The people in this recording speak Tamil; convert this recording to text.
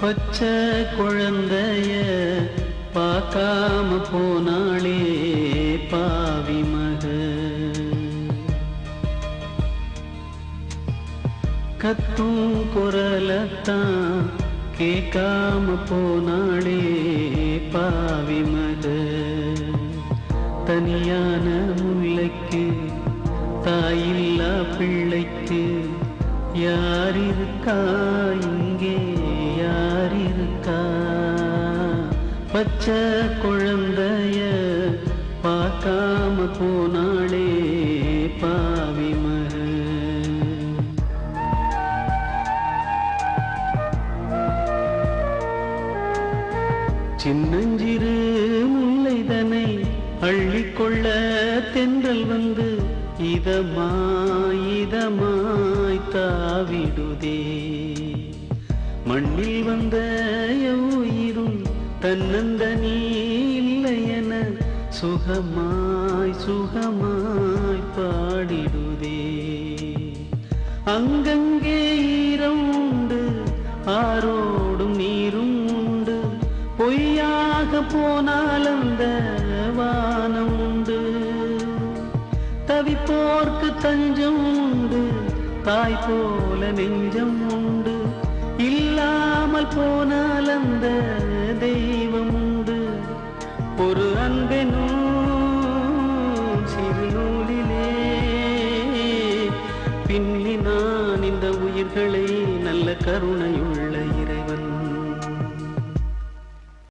பச்சை குழந்தைய பார்க்காம போனாளே பாவி மக. கத்தும் குரலத்தான் கேட்காம போனாளே தனியான முல்லைக்கு தாயில்லா பிள்ளைக்கு. யார் இருக்கா இங்கே யார் இருக்கா பச்சை குழந்தைய பார்க்காம போனாளே பாவி மக சின்னஞ்சிறு முல்லைதனை அள்ளிக்கொள்ள தென்றல் வந்து இதமாய் இதமாய் தாவிடுதே. மண்ணில் வந்த உயிரும் தன்னந்தனி இல்லை சுகமாய் சுகமாய் பாடிடுதே. அங்கங்கே ஈரம் உண்டு ஆரோடும் பொய்யாக போனால் அந்த வானம் உண்டு. தவிப்போர்க்கு தஞ்சம் உண்டு தாய் போல நெஞ்சம் உண்டு. இல்லாமல் போனால் அந்த தெய்வம் உண்டு. ஒரு அன்பெனும் சிறு நூலிலே. பின்னி நான் இந்த உயிர்களை நல்ல கருணையுள்ள இறைவன்